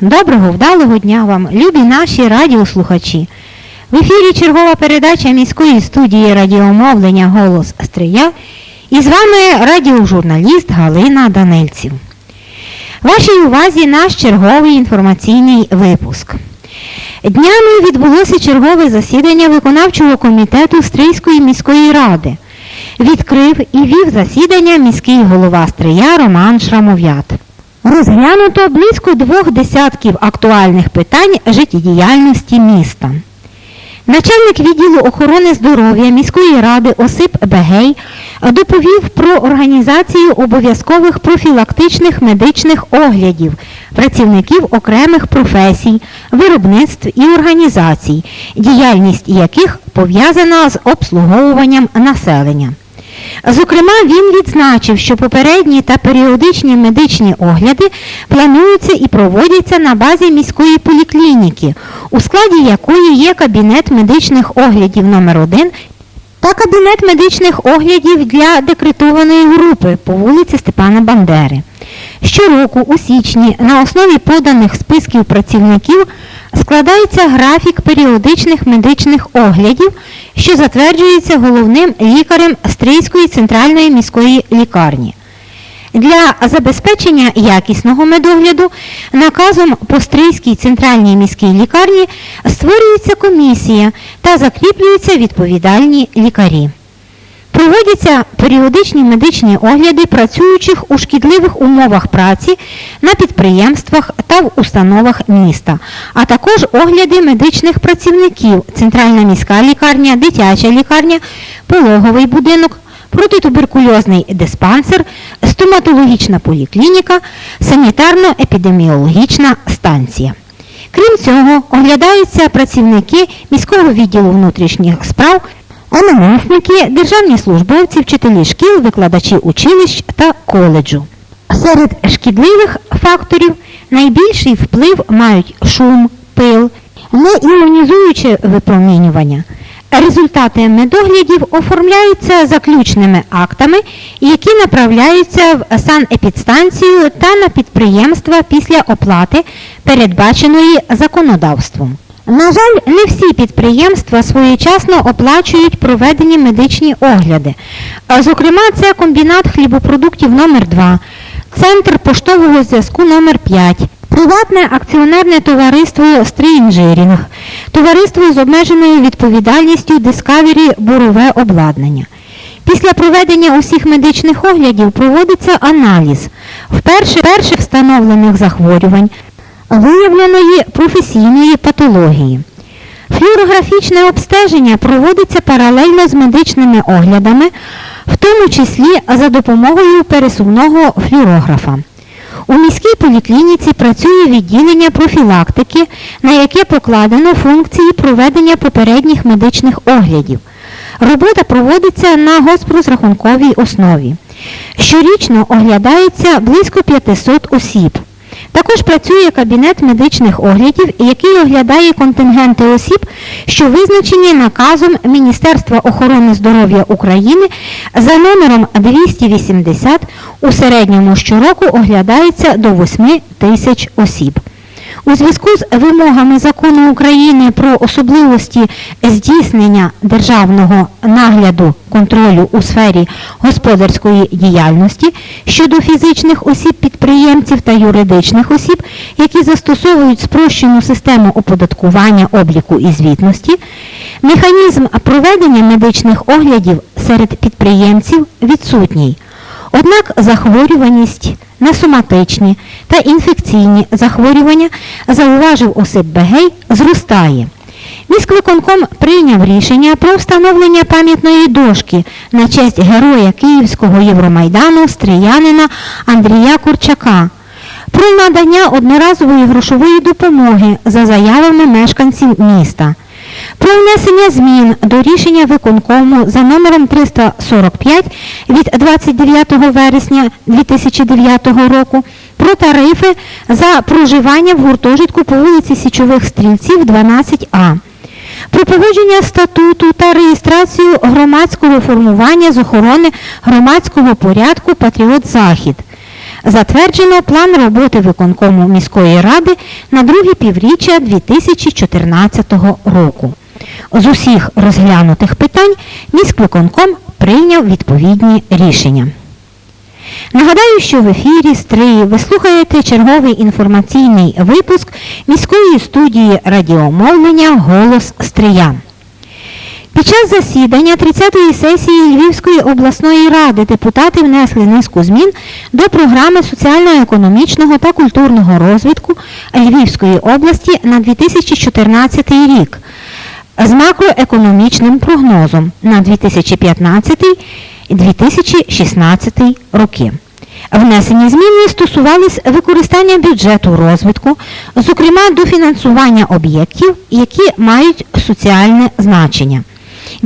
Доброго, вдалого дня вам, любі наші радіослухачі. В ефірі чергова передача міської студії радіомовлення Голос Стрия і з вами радіожурналіст Галина Данильців. Вашій увазі наш черговий інформаційний випуск. Днями відбулося чергове засідання виконавчого комітету Стрийської міської ради. Відкрив і вів засідання міський голова Стрия Роман Шрамов'ят. Розглянуто близько двох десятків актуальних питань життєдіяльності міста. Начальник відділу охорони здоров'я міської ради Осип Бегей доповів про організацію обов'язкових профілактичних медичних оглядів працівників окремих професій, виробництв і організацій, діяльність яких пов'язана з обслуговуванням населення. Зокрема, він відзначив, що попередні та періодичні медичні огляди плануються і проводяться на базі міської поліклініки, у складі якої є кабінет медичних оглядів номер 1 та кабінет медичних оглядів для декретованої групи по вулиці Степана Бандери. Щороку у січні на основі поданих списків працівників складається графік періодичних медичних оглядів, що затверджується головним лікарем Стрийської центральної міської лікарні. Для забезпечення якісного медогляду наказом по Стрийській центральній міській лікарні створюється комісія та закріплюються відповідальні лікарі. Проводяться періодичні медичні огляди працюючих у шкідливих умовах праці на підприємствах та в установах міста, а також огляди медичних працівників, центральна міська лікарня, дитяча лікарня, пологовий будинок, протитуберкульозний диспансер, стоматологічна поліклініка, санітарно-епідеміологічна станція. Крім цього, оглядаються працівники міського відділу внутрішніх справ, МНСники, державні службовці, вчителі шкіл, викладачі училищ та коледжу. Серед шкідливих факторів найбільший вплив мають шум, пил, неіонізуюче випромінювання. Результати медоглядів оформляються заключними актами, які направляються в санепідстанцію та на підприємства після оплати, передбаченої законодавством. На жаль, не всі підприємства своєчасно оплачують проведені медичні огляди. Зокрема, це комбінат хлібопродуктів номер 2 Центр поштового зв'язку номер 5 Приватне акціонерне товариство «Стріінжирінг», товариство з обмеженою відповідальністю Discovery бурове обладнання. Після проведення усіх медичних оглядів проводиться аналіз вперше перше встановлених захворювань, виявленої професійної патології. Флюорографічне обстеження проводиться паралельно з медичними оглядами, в тому числі за допомогою пересувного флюорографа. У міській поліклініці працює відділення профілактики, на яке покладено функції проведення попередніх медичних оглядів. Робота проводиться на госпрозрахунковій основі. Щорічно оглядається близько 500 осіб. Також працює кабінет медичних оглядів, який оглядає контингенти осіб, що визначені наказом Міністерства охорони здоров'я України за номером 280 у середньому щороку оглядається до 8 тисяч осіб. У зв'язку з вимогами закону України про особливості здійснення державного нагляду контролю у сфері господарської діяльності щодо фізичних осіб-підприємців та юридичних осіб, які застосовують спрощену систему оподаткування обліку і звітності, механізм проведення медичних оглядів серед підприємців відсутній. Однак захворюваність на соматичні та інфекційні захворювання, зауважив Осип Бегей, зростає. Міськвиконком прийняв рішення про встановлення пам'ятної дошки на честь героя Київського Євромайдану Стріянина Андрія Курчака. про надання одноразової грошової допомоги за заявами мешканців міста. Про внесення змін до рішення виконкому за номером 345 від 29 вересня 2009 року про тарифи за проживання в гуртожитку по вулиці Січових Стрільців 12А. Про погодження статуту та реєстрацію громадського формування з охорони громадського порядку Патріот Захід. Затверджено план роботи виконкому міської ради на друге півріччя 2014 року. З усіх розглянутих питань міськвиконком прийняв відповідні рішення. Нагадаю, що в ефірі Стрии ви слухаєте черговий інформаційний випуск міської студії радіомовлення Голос Стрия. Під час засідання 30-ї сесії Львівської обласної ради депутати внесли низку змін до програми соціально-економічного та культурного розвитку Львівської області на 2014 рік з макроекономічним прогнозом на 2015-2016 роки. Внесені зміни стосувались використання бюджету розвитку, зокрема до фінансування об'єктів, які мають соціальне значення.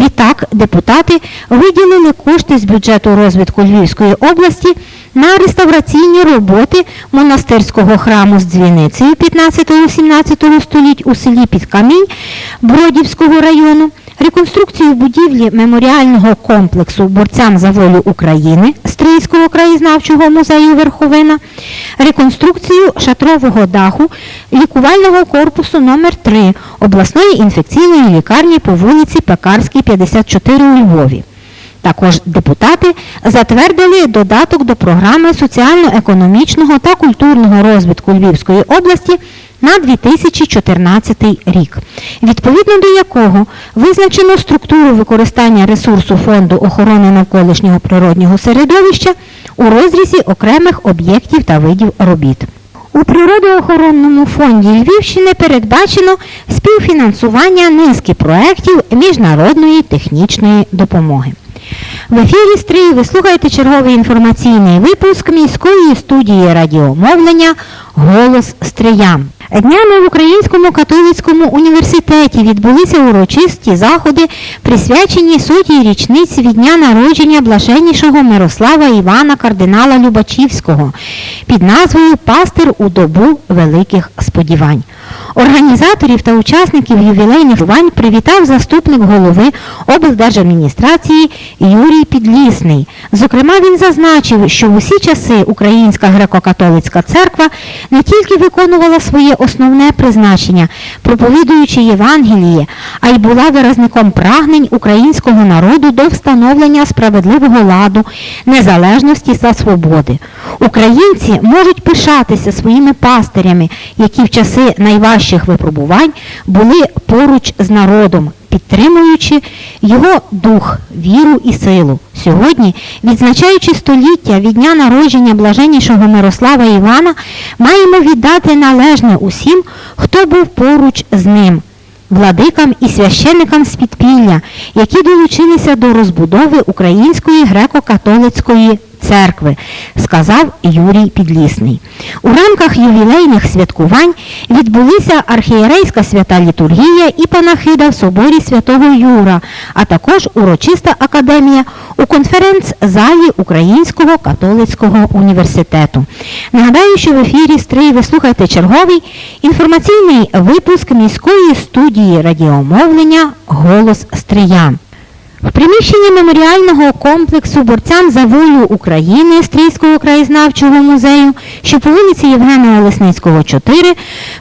Відтак, депутати виділили кошти з бюджету розвитку Львівської області на реставраційні роботи монастирського храму з дзвіницею 15-17 століть у селі Підкамінь Бродівського району, реконструкцію будівлі меморіального комплексу борцям за волю України Стрийського краєзнавчого музею Верховина, реконструкцію шатрового даху лікувального корпусу номер 3 обласної інфекційної лікарні по вулиці Пекарській, 54 у Львові. Також депутати затвердили додаток до програми соціально-економічного та культурного розвитку Львівської області на 2014 рік, відповідно до якого визначено структуру використання ресурсу Фонду охорони навколишнього природнього середовища у розрізі окремих об'єктів та видів робіт. У природоохоронному фонді Львівщини передбачено співфінансування низки проєктів міжнародної технічної допомоги. В ефірі Стрій ви слухаєте черговий інформаційний випуск міської студії радіомовлення Голос Стрия. Днями в Українському католицькому університеті відбулися урочисті заходи, присвячені сотій річниці від дня народження блаженнішого Мирослава Івана кардинала Любачівського під назвою Пастир у добу великих сподівань. Організаторів та учасників ювілейних жувань привітав заступник голови облдержадміністрації Юрій Підлісний. Зокрема, він зазначив, що в усі часи Українська греко-католицька церква не тільки виконувала своє основне призначення, проповідуючи Євангеліє, а й була виразником прагнень українського народу до встановлення справедливого ладу, незалежності та свободи. Українці можуть пишатися своїми пастирями, які в часи найважчих випробувань були поруч з народом, підтримуючи його дух, віру і силу. Сьогодні, відзначаючи століття від дня народження блаженнішого Мирослава Івана, маємо віддати належне усім, хто був поруч з ним. Владикам і священникам з підпілля, які долучилися до розбудови Української греко-католицької церкви, сказав Юрій Підлісний. У рамках ювілейних святкувань відбулися архієрейська свята літургія і панахида в соборі святого Юра, а також урочиста академія у конференц-залі Українського католицького університету. Нагадаю, що в ефірі Стрий ви слухаєте черговий інформаційний випуск міської студії радіомовлення Голос Стрия. В приміщенні меморіального комплексу борцям за волю України Стрійського краєзнавчого музею, що по вулиці Євгена Олесницького, 4,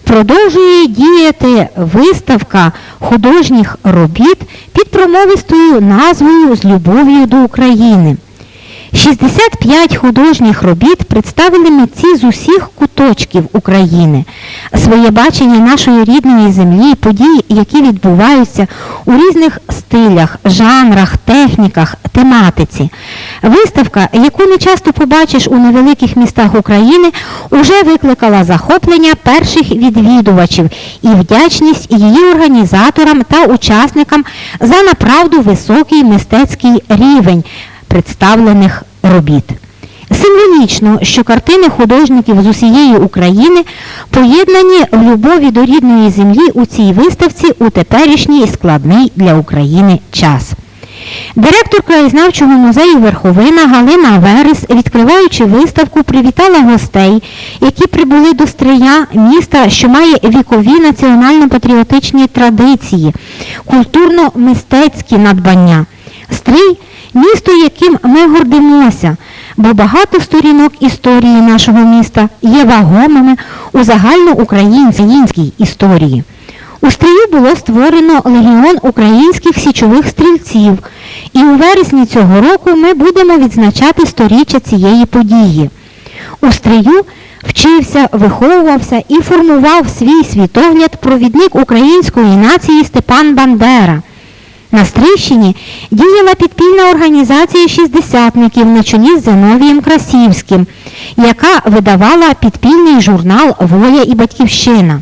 продовжує діяти виставка художніх робіт під промовистою назвою З любов'ю до України. 65 художніх робіт представили митці з усіх куточків України. Своє бачення нашої рідної землі, подій, які відбуваються у різних стилях, жанрах, техніках, тематиці. Виставка, яку не часто побачиш у невеликих містах України, уже викликала захоплення перших відвідувачів і вдячність її організаторам та учасникам за направду високий мистецький рівень представлених робіт. Символічно, що картини художників з усієї України поєднані в любові до рідної землі у цій виставці у теперішній складний для України час. Директор краєзнавчого музею Верховина Галина Верес, відкриваючи виставку, привітала гостей, які прибули до Стрия, міста, що має вікові національно-патріотичні традиції, культурно-мистецькі надбання. Стрий місто, яким ми гордимося, бо багато сторінок історії нашого міста є вагомими у загальноукраїнській історії. У Стрию було створено Легіон українських січових стрільців, і у вересні цього року ми будемо відзначати сторіччя цієї події. У Стрию вчився, виховувався і формував свій світогляд провідник української нації Степан Бандера. На Стрийщині діяла підпільна організація шістдесятників на чолі з Зиновієм Красівським, яка видавала підпільний журнал Воля і Батьківщина.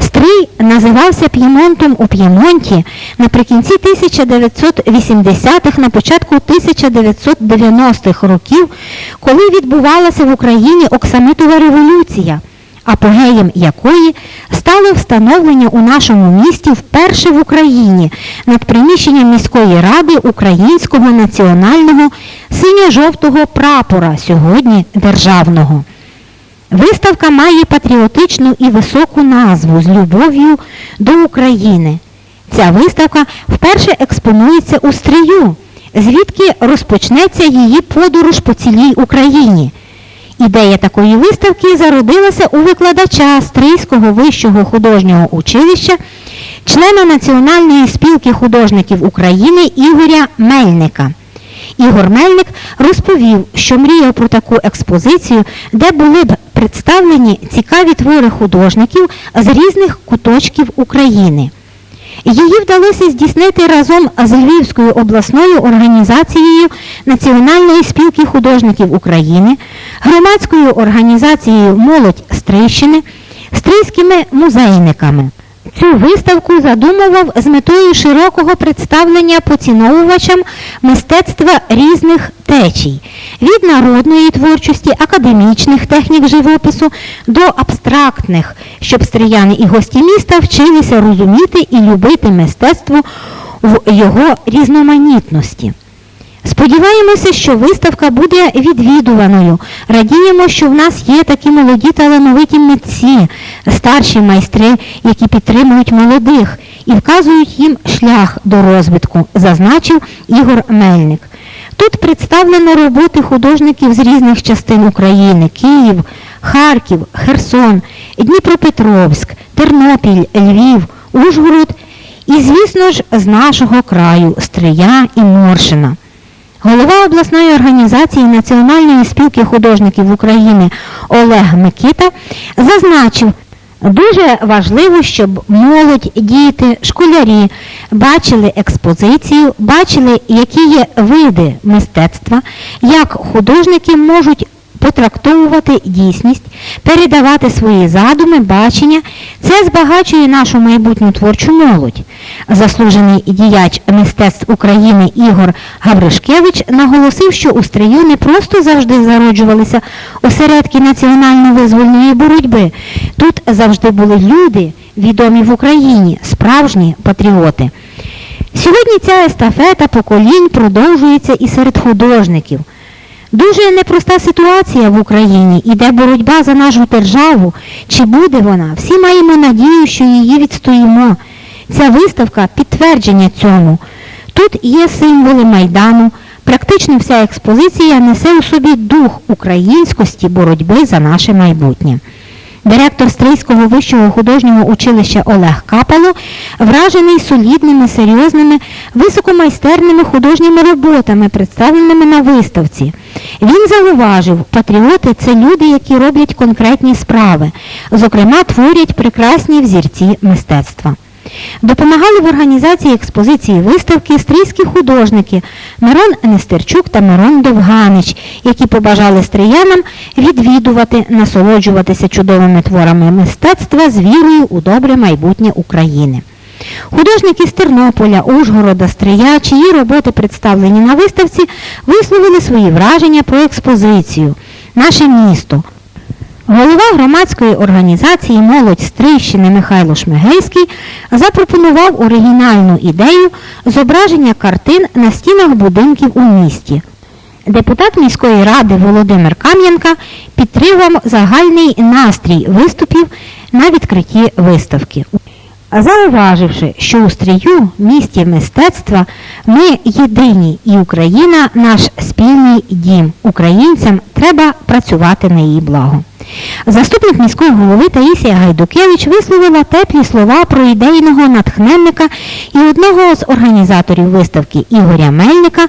Стрий називався П'ємонтом у П'ємонті наприкінці 1980-х, на початку 1990-х років, коли відбувалася в Україні Оксамитова революція, апогеєм якої стало встановлення у нашому місті вперше в Україні над приміщенням міської ради українського національного синьо-жовтого прапора, сьогодні державного. Виставка має патріотичну і високу назву з любов'ю до України. Ця виставка вперше експонується у Стрию, звідки розпочнеться її подорож по цілій Україні. Ідея такої виставки зародилася у викладача Стрийського вищого художнього училища, члена Національної спілки художників України Ігоря Мельника. Ігор Мельник розповів, що мріяв про таку експозицію, де були б представлені цікаві твори художників з різних куточків України. Її вдалося здійснити разом з Львівською обласною організацією Національної спілки художників України, громадською організацією Молодь Стрийщини, стрийськими музейниками. Цю виставку задумував з метою широкого представлення поціновувачам мистецтва різних течій від народної творчості, академічних технік живопису до абстрактних, щоб стріяни і гості міста вчилися розуміти і любити мистецтво в його різноманітності. Сподіваємося, що виставка буде відвідуваною. Радіємо, що в нас є такі молоді талановиті митці, старші майстри, які підтримують молодих і вказують їм шлях до розвитку, зазначив Ігор Мельник. Тут представлено роботи художників з різних частин України Київ, Харків, Херсон, Дніпропетровськ, Тернопіль, Львів, Ужгород і, звісно ж, з нашого краю Стрия і Моршина. Голова обласної організації Національної спілки художників України Олег Микита зазначив, дуже важливо, щоб молодь, діти, школярі бачили експозицію, бачили, які є види мистецтва, як художники можуть потрактовувати дійсність, передавати свої задуми, бачення. Це збагачує нашу майбутню творчу молодь. Заслужений діяч мистецтв України Ігор Гавришкевич наголосив, що у стрию не просто завжди зароджувалися осередки національно-визвольної боротьби. Тут завжди були люди, відомі в Україні, справжні патріоти. Сьогодні ця естафета поколінь продовжується і серед художників. Дуже непроста ситуація в Україні, іде боротьба за нашу державу. Чи буде вона? Всі маємо надію, що її відстоїмо. Ця виставка підтвердження цьому. Тут є символи Майдану. Практично вся експозиція несе у собі дух українськості боротьби за наше майбутнє. Директор Стрийського вищого художнього училища Олег Капало вражений солідними, серйозними, високомайстерними художніми роботами, представленими на виставці. Він зауважив, патріоти це люди, які роблять конкретні справи, зокрема, творять прекрасні взірці мистецтва. Допомагали в організації експозиції виставки стрийські художники Мирон Нестерчук та Мирон Довганич, які побажали стріянам відвідувати, насолоджуватися чудовими творами мистецтва з вірою у добре майбутнє України. Художники з Тернополя, Ужгорода, Стрия, чиї роботи представлені на виставці, висловили свої враження про експозицію. наше місто. Голова громадської організації Молодь Стрийщини Михайло Шмигельський запропонував оригінальну ідею зображення картин на стінах будинків у місті. Депутат міської ради Володимир Кам'янка підтримав загальний настрій виступів на відкритті виставки. Зауваживши, що у Стрию, місті мистецтва, ми єдині і Україна наш спільний дім. Українцям треба працювати на її благо. Заступник міського голови Таїсія Гайдукевич висловила теплі слова про ідейного натхненника і одного з організаторів виставки Ігоря Мельника,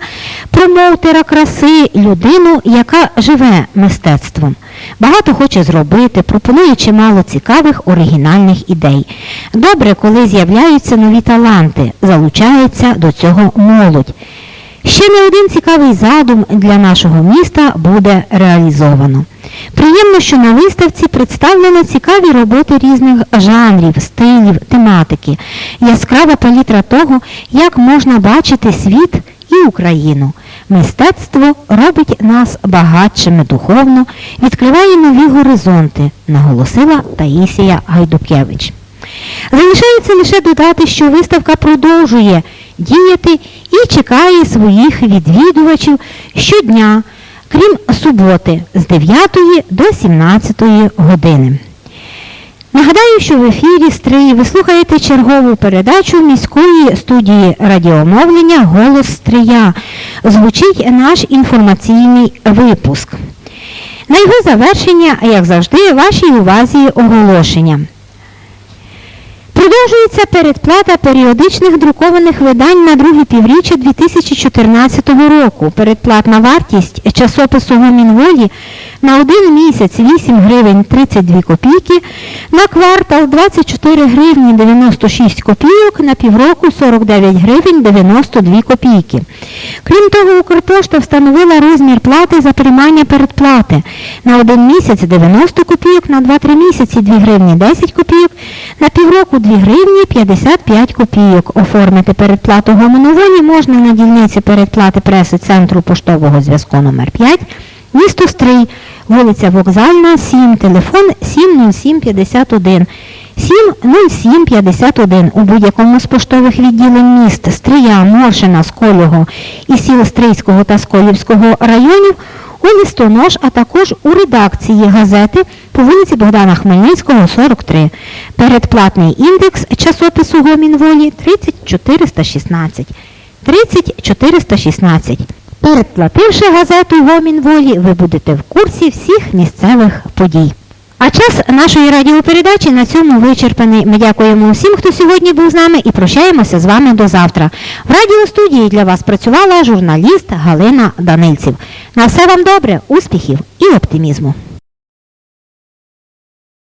промоутера краси, людину, яка живе мистецтвом. Багато хоче зробити, пропонує чимало цікавих оригінальних ідей. Добре, коли з'являються нові таланти, залучається до цього молодь. Ще не один цікавий задум для нашого міста буде реалізовано. Приємно, що на виставці представлено цікаві роботи різних жанрів, стилів, тематики, яскрава палітра того, як можна бачити світ і Україну. Мистецтво робить нас багатшими духовно, відкриває нові горизонти, наголосила Таїсія Гайдукевич. Залишається лише додати, що виставка продовжує діяти і чекає своїх відвідувачів щодня, крім суботи, з 9 до 17 години. Нагадаю, що в ефірі Стрий ви слухаєте чергову передачу міської студії радіомовлення Голос Стрия. Звучить наш інформаційний випуск. На його завершення, як завжди, вашій увазі оголошення. Продовжується передплата періодичних друкованих видань на друге півріччя 2014 року. Передплатна вартість часопису Гомінволі на один місяць 8 гривень 32 копійки, на квартал 24 гривні 96 копійок, на півроку 49 гривень 92 копійки. Крім того, Укрпошта встановила розмір плати за приймання передплати на один місяць 90 копійок, на 2-3 місяці 2 гривні 10 копійок, на півроку 2 гривні 55 копійок. Оформити передплату гомоноволі можна на дільниці передплати преси Центру поштового зв'язку номер 5 місто Стрий, вулиця Вокзальна, 7, телефон 70751. 70751 у будь-якому з поштових відділень міст Стрия, Моршина, Сколього і сіл Стрийського та Сколівського районів у листонож, а також у редакції газети по вулиці Богдана Хмельницького, 43. Передплатний індекс часопису Гомінволі 30416. 30416. Передплативши газету Гомінволі, ви будете в курсі всіх місцевих подій. А час нашої радіопередачі на цьому вичерпаний. Ми дякуємо усім, хто сьогодні був з нами і прощаємося з вами до завтра. В радіостудії для вас працювала журналіст Галина Данильців. На все вам добре, успіхів і оптимізму.